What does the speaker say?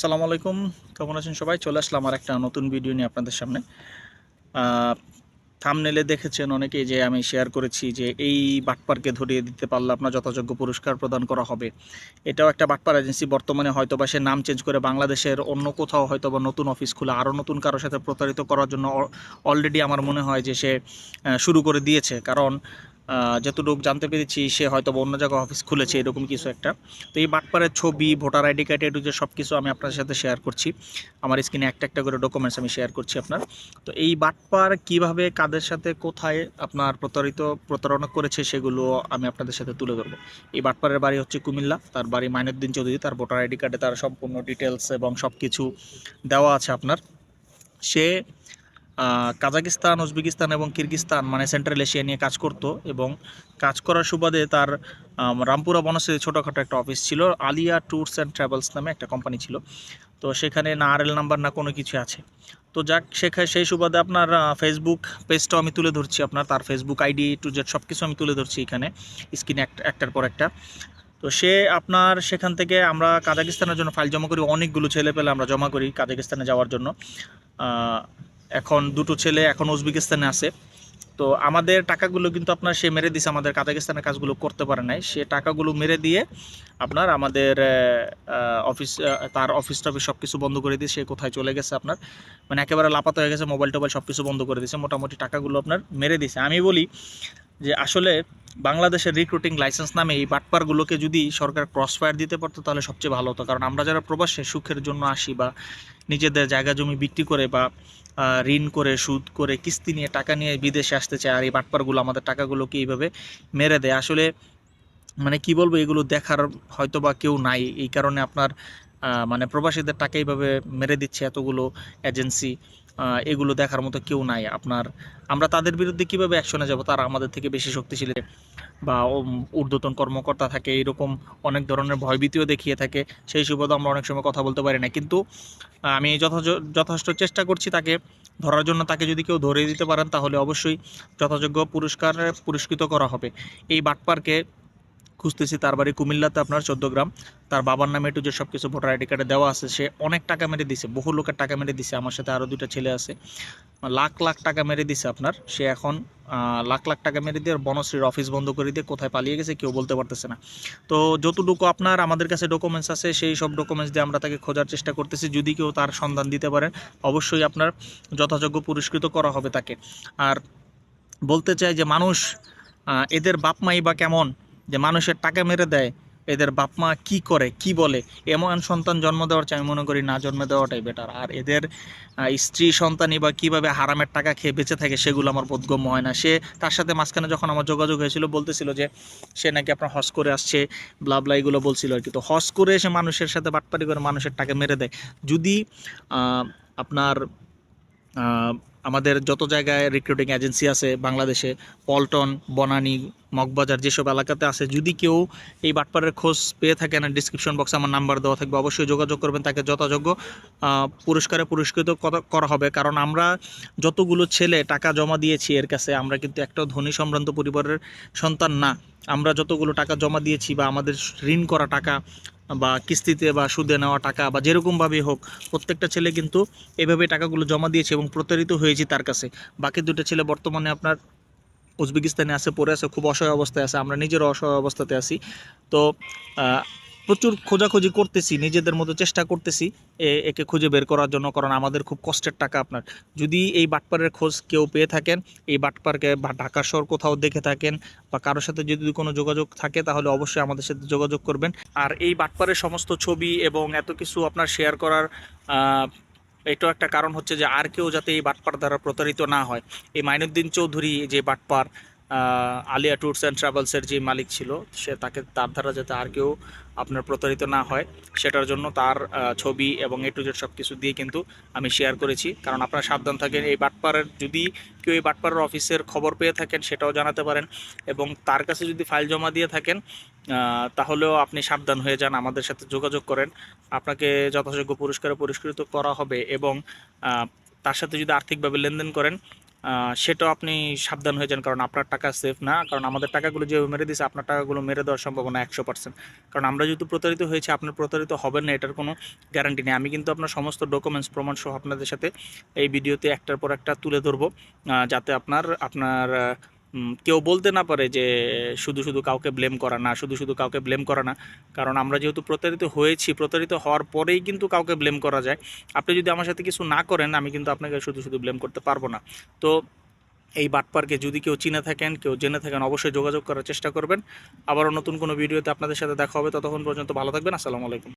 আসসালামু আলাইকুম। কেমন আছেন সবাই? চলে আসলাম আর একটা নতুন ভিডিও নিয়ে আপনাদের সামনে। থামনেলে দেখেছেন অনেকেই যে আমি শেয়ার করেছি যে এই বাটপারকে ধরিয়ে দিতে পারলে আপনার যথাযোগ্য পুরস্কার প্রদান করা হবে। এটাও একটা বাটপার এজেন্সি বর্তমানে হয়তো বা সে নাম চেঞ্জ করে বাংলাদেশের অন্য কোথাও হয়তো বা নতুন অফিস খুলে, আরও নতুন কারোর সাথে প্রতারিত করার জন্য অলরেডি আমার মনে হয় যে সে শুরু করে দিয়েছে। কারণ যতটুকু জানতে পেরেছি, সে হয়তো অন্য জায়গায় অফিস খুলেছে, এরকম কিছু একটা। তো এই বাটপারের ছবি, ভোটার আইডি কার্ড এটু যে সব কিছু আমি আপনার সাথে শেয়ার করছি। আমার স্ক্রিনে একটা একটা করে ডকুমেন্টস আমি শেয়ার করছি আপনার। তো এই বাটপার কীভাবে, কাদের সাথে, কোথায় আপনার প্রতারিত, প্রতারণা করেছে, সেগুলো আমি আপনাদের সাথে তুলে ধরবো। এই বাটপারের বাড়ি হচ্ছে কুমিল্লা, তার বাড়ি মাইনুদ্দিন চৌধুরী, তার ভোটার আইডি কার্ডে তার সম্পূর্ণ ডিটেলস এবং সব কিছু দেওয়া আছে আপনার। সে কাজাকিস্তান, উজবেকিস্তান এবং কিরগিস্তান মানে সেন্ট্রাল এশিয়া নিয়ে কাজ করত এবং কাজ করার সুবাদে তার রামপুরা বনশ্রী ছোটোখাটো একটা অফিস ছিল, আলিয়া ট্যুরস অ্যান্ড ট্রাভেলস নামে একটা কোম্পানি ছিল। তো সেখানে না আরএল নাম্বার না কোনো কিছু আছে। তো যাক সেখানে সেই সুবাদে আপনার ফেসবুক পেজটাও আমি তুলে ধরছি আপনার, তার ফেসবুক আইডি টু জেড সব কিছু আমি তুলে ধরছি এখানে স্ক্রিনে একটার পর একটা। তো সে আপনার সেখান থেকে আমরা কাজাকিস্তানের জন্য ফাইল জমা করি, অনেকগুলো ছেলে পেলে আমরা জমা করি কাজাকিস্তানে যাওয়ার জন্য। এখন দুটো ছেলে এখন উজবেকিস্তানে আছে। তো আমাদের টাকাগুলো কিন্তু আপনার সে মেরে দিছে, আমাদের কাজাকিস্তানের কাজগুলো করতে পারে নাই। সে টাকাগুলো মেরে দিয়ে আপনার আমাদের অফিস তার অফিস টফিস সব কিছু বন্ধ করে দিয়ে সে কোথায় চলে গেছে আপনার? মানে একেবারে লাপাত হয়ে গেছে মোবাইল টোবাইল সব কিছু বন্ধ করে দিয়েছে মোটামুটি টাকাগুলো আপনার মেরে দিছে। আমি বলি যে আসলে বাংলাদেশের রিক্রুটিং লাইসেন্স নামে এই বাটপারগুলোকে যদি সরকার ক্রস ফায়ার দিতে পারতো, তাহলে সবচেয়ে ভালো হতো। কারণ আমরা যারা প্রবাসে, সুখের জন্য আসি বা নিজেদের জায়গা জমি বিক্রি করে বা ঋণ করে, সুদ করে, কিস্তি নিয়ে, টাকা নিয়ে বিদেশে আসতে চায়, আর এই বাটপারগুলো আমাদের টাকাগুলোকে এইভাবে মেরে দেয়। আসলে মানে কি বলব, এগুলো দেখার হয়তো বা কেউ নাই। এই কারণে আপনার মানে প্রবাসীদের টাকা এইভাবে মেরে দিচ্ছে এতগুলো এজেন্সি এগুলো দেখার মতো কেউ নাই। আপনার, আমরা তাদের বিরুদ্ধে কীভাবে অ্যাকশনে যাব? তারা আমাদের থেকে বেশি শক্তিশালী বা ঊর্ধ্বতন কর্মকর্তা থাকে, এরকম অনেক ধরনের ভয়ভীতিও দেখিয়ে থাকে। সেই সুবাদে আমরা অনেক সময় কথা বলতে পারি না। কিন্তু আমি যথেষ্ট চেষ্টা করছি তাকে ধরার জন্য তাকে যদি কেউ ধরে দিতে পারেন, তাহলে অবশ্যই যথাযোগ্য পুরস্কার, পুরস্কৃত করা হবে। এই বাটপারকে খুঁজতেছি, তার বাড়ি কুমিল্লাতে আপনার চোদ্দ গ্রাম। তার বাবার নামে একটু যে সব কিছু ভোটার আইডি কার্ডে দেওয়া আছে, সে অনেক টাকা মেরে দিছে, বহু লোকের টাকা মেরে দিছে। আমার সাথে আরও দুটো ছেলে আছে। লাখ লাখ টাকা মেরে দিছে আপনার। সে এখন লাখ লাখ টাকা মেরে দিয়ে বনশ্রীর অফিস বন্ধ করে দিয়ে কোথায় পালিয়ে গেছে কেউ বলতে পারতেছে না। তো যতটুকু আপনার, আমাদের কাছে ডকুমেন্টস আছে, সেই সব ডকুমেন্টস দিয়ে আমরা তাকে খোঁজার চেষ্টা করতেছি। যদি কেউ তার সন্ধান দিতে পারেন অবশ্যই আপনার যথাযোগ্য পুরস্কৃত করা হবে তাকে। আর বলতে চাই যে মানুষ এদের বাপ মাই বা কেমন যে মানুষের টাকা মেরে দেয়, এদের বাপ মা কী করে, কি বলে? এমন সন্তান জন্ম দেওয়ার আমি মনে করি না জন্ম দেওয়াটাই বেটার আর এদের স্ত্রী সন্তানই বা কীভাবে হারামের টাকা খেয়ে বেঁচে থাকে সেগুলো আমার বোধগম্য হয় না। সে তার সাথে মাঝখানে যখন আমার যোগাযোগ হয়েছিল, বলতেছিল যে সে নাকি আপনার হজ করে আসছে ব্লাবলা এগুলো বলছিল আর কি। তো হজ করে এসে মানুষের সাথে বাটপাটি করে মানুষের টাকা মেরে দেয়। যদি আপনার আমাদের যত জায়গায় রিক্রুটিং এজেন্সি আছে, বাংলাদেশে, পল্টন, বনানী, মগবাজার যেসব এলাকাতে আছে, যদি কেউ এই বাটপারের খোঁজ পেয়ে থাকেন ডিসক্রিপশন বক্সে আমার নাম্বার দেওয়া থাকবে, অবশ্যই যোগাযোগ করবেন, তাকে যথাযোগ্য পুরস্কারে পুরস্কৃত করা হবে। কারণ আমরা যতগুলো ছেলে টাকা জমা দিয়েছি এর কাছে, আমরা কিন্তু একটা ধনী সম্ভ্রান্ত পরিবারের সন্তান না। আমরা যতগুলো টাকা জমা দিয়েছি বা আমাদের ঋণ করা টাকা বা কিস্তিতে বা সুদে নেওয়া টাকা বা যেরকমভাবেই হোক, প্রত্যেকটা ছেলে কিন্তু এভাবে টাকাগুলো জমা দিয়েছে এবং প্রতারিত হয়েছে তার কাছে। বাকি দুটো ছেলে বর্তমানে আপনার উজবেকিস্তানে আছে, পড়ে আছে, খুব অসহায় অবস্থায় আছে, আমরা নিজেরও অসহায় অবস্থাতে আছি। তো প্রচুর খোঁজাখুঁজি করতেছি, নিজেদের মতো চেষ্টা করতেছি একে খুঁজে বের করার জন্য, কারণ আমাদের খুব কষ্টের টাকা আপনার। যদি এই বাটপারের খোঁজ কেউ পেয়ে থাকেন, এই বাটপারকে বা ঢাকা শহর কোথাও দেখে থাকেন বা কারোর সাথে যদি কোনো যোগাযোগ থাকে, তাহলে অবশ্যই আমাদের সাথে যোগাযোগ করবেন। আর এই বাটপারের সমস্ত ছবি এবং এত কিছু আপনার শেয়ার করার এটাও একটা কারণ হচ্ছে যে, আর কেউ যাতে এই বাটপার দ্বারা প্রতারিত না হয়। এই মাইনুদ্দিন চৌধুরী যে বাটপার আলিয়া ট্যুরস অ্যান্ড ট্রাভেলসের যে মালিক ছিল, সে তাকে তার দ্বারা যাতে আর কেউ আপনার প্রতারিত না হয়, সেটার জন্য তার ছবি এবং এ টু জেড সব কিছু দিয়ে কিন্তু আমি শেয়ার করেছি। কারণ আপনারা সাবধান থাকেন, এই বাটপারের, যদি কেউ এই বাটপারের অফিসের খবর পেয়ে থাকেন, সেটাও জানাতে পারেন এবং তার কাছে যদি ফাইল জমা দিয়ে থাকেন তাহলেও আপনি সাবধান হয়ে যান, আমাদের সাথে যোগাযোগ করেন। আপনাকে যথাযোগ্য পুরস্কারে পুরস্কৃত করা হবে এবং তার সাথে যদি আর্থিকভাবে লেনদেন করেন সেটাও আপনি সাবধান হয়ে যান, কারণ আপনার টাকা সেফ না, কারণ আমাদের টাকাগুলো যে মেরে দিয়েছে আপনার টাকাগুলো মেরে দেওয়ার সম্ভাবনা একশো পার্সেন্ট কারণ আমরা যেহেতু প্রতারিত হয়েছে, আপনার প্রতারিত হবেন না, এটার কোনো গ্যারান্টি নেই। আমি কিন্তু আপনার সমস্ত ডকুমেন্টস প্রমাণ সহ আপনাদের সাথে এই ভিডিওতে একটার পর একটা তুলে ধরবো যাতে আপনার আপনার কেউ বলতে না পারে যে শুধু শুধু কাউকে ব্লেম করা না, শুধু শুধু কাউকে ব্লেম করা না। কারণ আমরা যেহেতু প্রতারিত হয়েছি, প্রতারিত হওয়ার পরেই কিন্তু কাউকে ব্লেম করা যায়। আপনি যদি আমার সাথে কিছু না করেন, আমি কিন্তু আপনাকে শুধু শুধু ব্লেম করতে পারব না। তো এই বাটপার্কে যদি কেউ চিনে থাকেন, কেউ জেনে থাকেন, অবশ্যই যোগাযোগ করার চেষ্টা করবেন। আবারও নতুন কোনো ভিডিওতে আপনাদের সাথে দেখা হবে। ততক্ষণ পর্যন্ত ভালো থাকবেন। আসসালামু আলাইকুম।